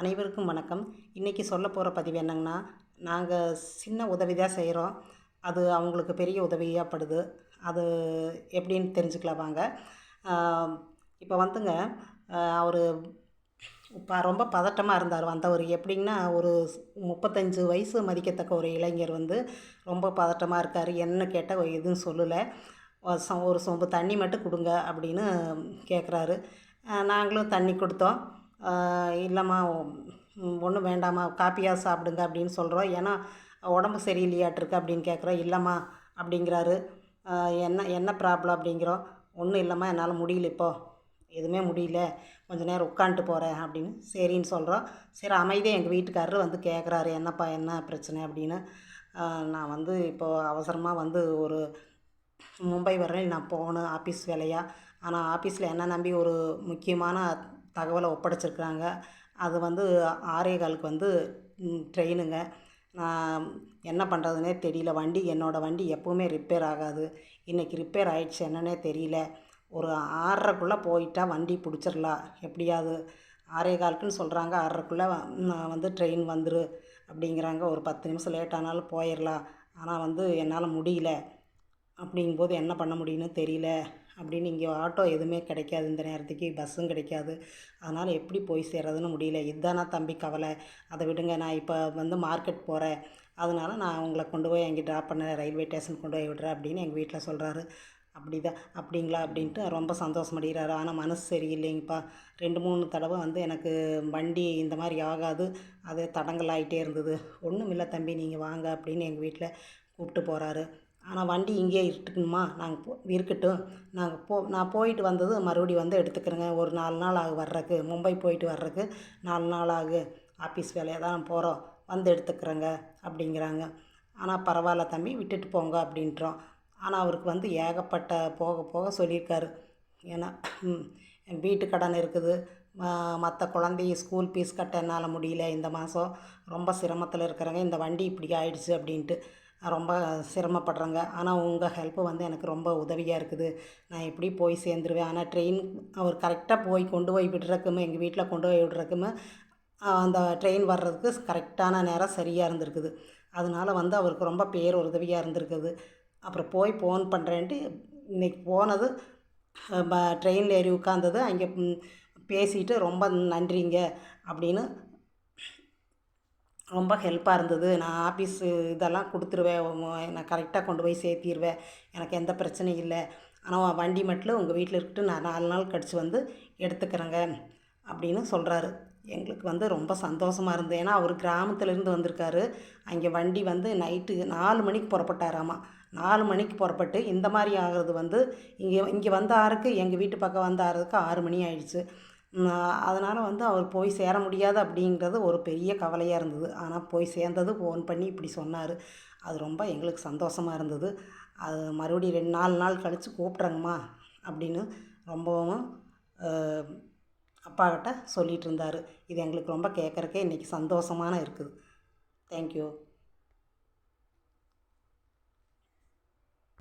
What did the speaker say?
அனைவருக்கும் வணக்கம். இன்றைக்கி சொல்ல போகிற பதிவு என்னங்கன்னா நாங்கள் சின்ன உதவி தான் செய்கிறோம் அது அவங்களுக்கு பெரிய உதவியாக படுது. அது எப்படின்னு தெரிஞ்சுக்கலாம் வாங்க. இப்போ வந்துங்க அவர் இப்போ ரொம்ப பதட்டமாக இருந்தார். வந்தவர் எப்படின்னா ஒரு முப்பத்தஞ்சு வயசு மதிக்கத்தக்க ஒரு இளைஞர் வந்து ரொம்ப பதட்டமாக இருக்கார். என்ன கேட்டால் எதுவும் சொல்லலை. ஒரு சொ ஒரு சொம்பு தண்ணி மட்டும் கொடுங்க அப்படின்னு கேட்குறாரு நாங்களும் தண்ணி கொடுத்தோம். இல்லைம்மா ஒன்றும் வேண்டாம்மா காப்பியாக சாப்பிடுங்க அப்படின்னு சொல்கிறோம் ஏன்னா உடம்பு சரியில்லையாட்டிருக்கு அப்படின்னு கேட்குறோம் இல்லைம்மா அப்படிங்கிறாரு. என்ன என்ன ப்ராப்ளம் அப்படிங்கிறோம். ஒன்றும் இல்லைம்மா என்னால் முடியல இப்போது எதுவுமே முடியல. கொஞ்ச நேரம் உட்காந்துட்டு போகிறேன் அப்படின்னு சரின்னு சொல்கிறோம் சரி அமைதியாக எங்கள் வீட்டுக்காரரு வந்து கேட்குறாரு என்னப்பா என்ன பிரச்சனை அப்படின்னு. நான் வந்து இப்போது அவசரமாக வந்து ஒரு மும்பை வரையும் நான் போகணும் ஆஃபீஸ் வேலையாக ஆனால் ஆஃபீஸில் என்ன நம்பி ஒரு முக்கியமான தகவலை ஒப்படைச்சிருக்கிறாங்க. அது வந்து ஆறே காலுக்கு வந்து ட்ரெயினுங்க. நான் என்ன பண்ணுறதுனே தெரியல. வண்டி என்னோடய வண்டி எப்போவுமே ரிப்பேர் ஆகாது. இன்றைக்கி ரிப்பேர் ஆகிடுச்சு என்னன்னே தெரியல. ஒரு ஆறரைக்குள்ளே போயிட்டால் வண்டி பிடிச்சிடலாம் எப்படியாவது ஆறே காலுக்குன்னு சொல்கிறாங்க ஆறரைக்குள்ளே வந்து ட்ரெயின் வந்துரு அப்படிங்கிறாங்க. ஒரு பத்து நிமிஷம் லேட் ஆனாலும் போயிடலாம் ஆனால் வந்து என்னால் முடியல. அப்படிங்கும்போது என்ன பண்ண முடியும்னு தெரியல. அப்படின்னு இங்கே ஆட்டோ எதுவுமே கிடைக்காது. இந்த நேரத்துக்கு பஸ்ஸும் கிடைக்காது. அதனால் எப்படி போய் சேர்றதுன்னு முடியல. இதுதானா தம்பி கவலை. அதை விடுங்க நான் இப்போ வந்து மார்க்கெட் போகிறேன் அதனால் நான் உங்களை கொண்டு போய் அங்கே ட்ராப் பண்ண ரயில்வே ஸ்டேஷன் கொண்டு போய் விடுறேன் அப்படின்னு எங்கள் வீட்டில் சொல்கிறாரு அப்படி தான் அப்படிங்களா? அப்படின்ட்டு ரொம்ப சந்தோஷமடைகிறாரு ஆனால் மனசு சரியில்லைங்கப்பா. ரெண்டு மூணு தடவை வந்து எனக்கு வண்டி இந்த மாதிரி ஆகாது. அது தடங்கல் ஆகிட்டே இருந்தது. ஒன்றும் இல்லை தம்பி நீங்கள் வாங்க அப்படின்னு எங்கள் வீட்டில் கூப்பிட்டு போகிறாரு ஆனால் வண்டி இங்கேயே இருக்கட்டுமா நாங்கள் போ இருக்கட்டும். நாங்கள் போ நான் போயிட்டு வந்தது மறுபடியும் வந்து எடுத்துக்கிறேங்க. ஒரு நாலு நாள் ஆகும் வர்றதுக்கு. மும்பை போயிட்டு வர்றதுக்கு நாலு நாள் ஆகு. ஆஃபீஸ் வேலையாக தான் போகிறோம் வந்து எடுத்துக்கிறேங்க அப்படிங்கிறாங்க. ஆனால் பரவாயில்ல தம்பி விட்டுட்டு போங்க அப்படின்றோம். ஆனால் அவருக்கு வந்து ஏகப்பட்ட போக போக சொல்லியிருக்காரு. ஏன்னா வீட்டு கடன் இருக்குது. மற்ற குழந்தைய ஸ்கூல் ஃபீஸ் கட்ட என்னால் முடியல. இந்த மாதம் ரொம்ப சிரமத்தில் இருக்கிறாங்க. இந்த வண்டி இப்படி ஆயிடுச்சு அப்படின்ட்டு. ரொம்ப சிரமப்படுறேங்க. ஆனால் உங்கள் ஹெல்ப்பு வந்து எனக்கு ரொம்ப உதவியாக இருக்குது. நான் எப்படி போய் சேர்ந்துருவேன்? ஆனால் ட்ரெயின் அவர் கரெக்டாக போய் கொண்டு போய் விடுறக்குமே எங்கள் வீட்டில் கொண்டு போய் விடுறக்குமே அந்த ட்ரெயின் வர்றதுக்கு கரெக்டான நேரம் சரியாக இருந்திருக்குது. அதனால வந்து அவருக்கு ரொம்ப பேர் உதவியாக இருந்திருக்குது. அப்புறம் போய் ஃபோன் பண்ணுறேன்ட்டு இன்றைக்கி போனது ட்ரெயினில் ஏறி உட்காந்தது அங்கே பேசிட்டு ரொம்ப நன்றிங்க அப்படின்னு ரொம்ப ஹெல்ப்பாக இருந்தது. நான் ஆஃபீஸு இதெல்லாம் கொடுத்துருவேன். நான் கரெக்டாக கொண்டு போய் சேர்த்திடுவேன் எனக்கு எந்த பிரச்சனையும் இல்லை. ஆனால் வண்டி மட்டும் உங்கள் வீட்டில் இருக்கிட்டு நான் நாலு நாள் கழித்து வந்து எடுத்துக்கிறேங்க அப்படின்னு சொல்கிறாரு எங்களுக்கு வந்து ரொம்ப சந்தோஷமாக இருந்தது. ஏன்னா அவர் கிராமத்துலேருந்து வந்திருக்காரு. அங்கே வண்டி வந்து நைட்டு நாலு மணிக்கு புறப்பட்டாராமா. நாலு மணிக்கு புறப்பட்டு இந்த மாதிரி ஆகிறது வந்து இங்கே இங்கே வந்த ஆறுக்கு எங்கள் வீட்டு பக்கம் வந்த ஆறுக்கு ஆறு மணி ஆயிடுச்சு. அதனால் வந்து அவர் போய் சேர முடியாது அப்படிங்கிறது ஒரு பெரிய கவலையாக இருந்தது. ஆனால் போய் சேர்ந்தது ஃபோன் பண்ணி இப்படி சொன்னார். அது ரொம்ப எங்களுக்கு சந்தோஷமாக இருந்தது. அது மறுபடியும் ரெண்டு நாலு நாள் கழித்து கூப்பிட்றேங்கம்மா அப்படின்னு ரொம்பவும் அப்பாக்கிட்ட சொல்லிகிட்டு இருந்தார். இது எங்களுக்கு ரொம்ப கேட்குறக்கே இன்றைக்கி சந்தோஷமான இருக்குது. தேங்க்யூ